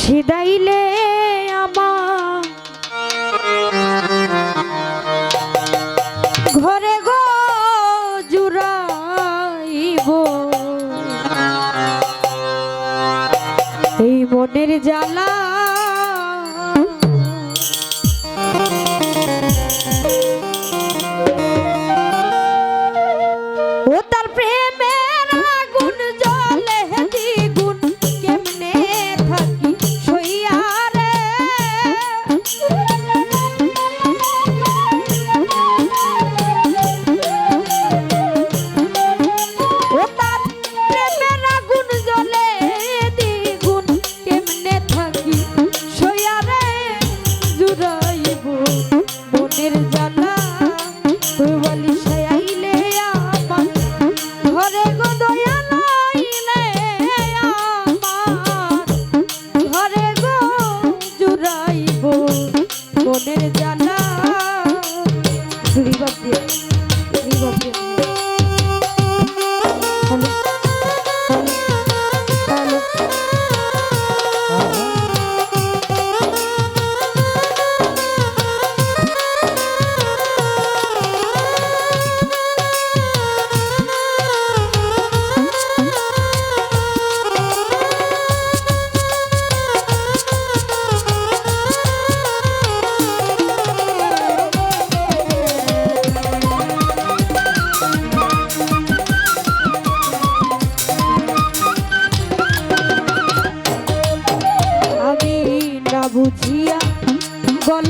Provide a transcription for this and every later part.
সিদাইলে আমার। ঘরে গো জুড়াইব। এই মনের জ্বালা রিবাব দিয়ে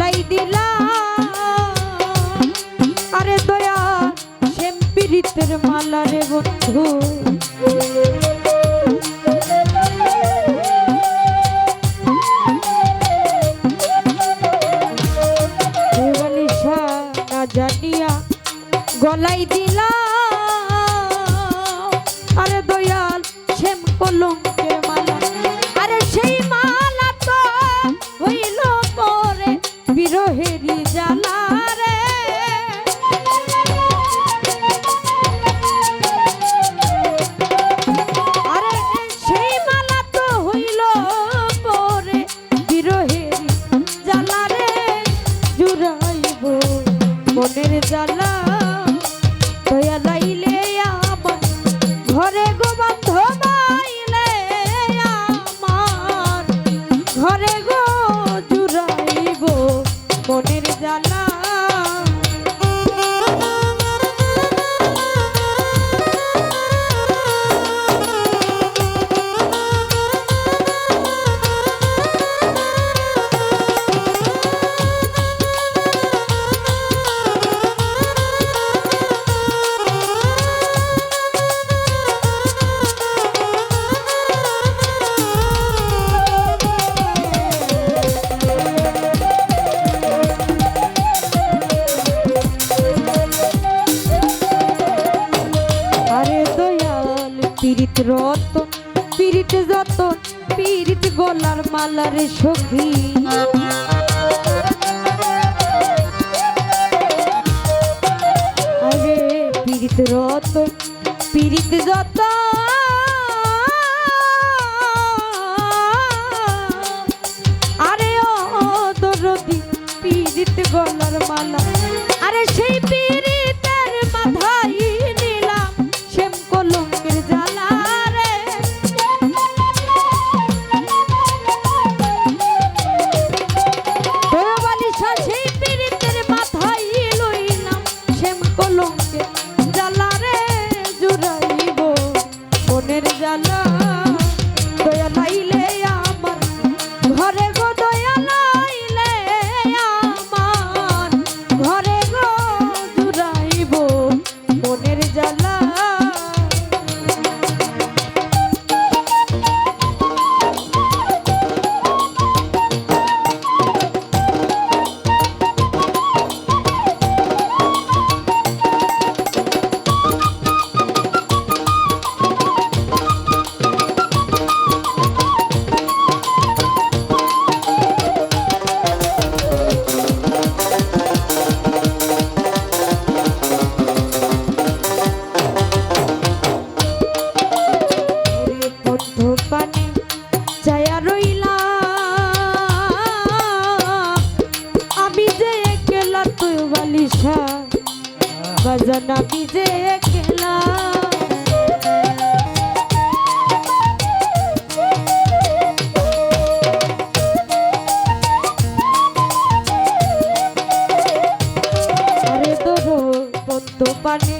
গলাই দিলাম আরে দয়া, শ্যাম পীড়িতের মালা রে বন্ধু। জানিয়া গলাই দিলাম আরে দয়াল, শ্যাম কলঙ্কের মালা। আরে সেই মালা তো ঘরে পীড়িত রতন পীড়িত যতন পীড়িত গলার মালার সখী আরে পীড়িত রতন পীড়িত যত আরে ও দরদি পীড়িত গলার মালা। আরে সেই পীড়িতের বালিশা, বাজানা বিজে একলা তো পানে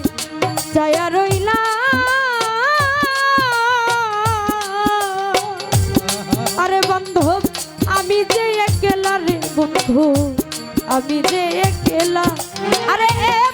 চায়া রইলা। আরে বন্ধু, আমি যে একেলা রে বন্ধু আরে এ পাইলে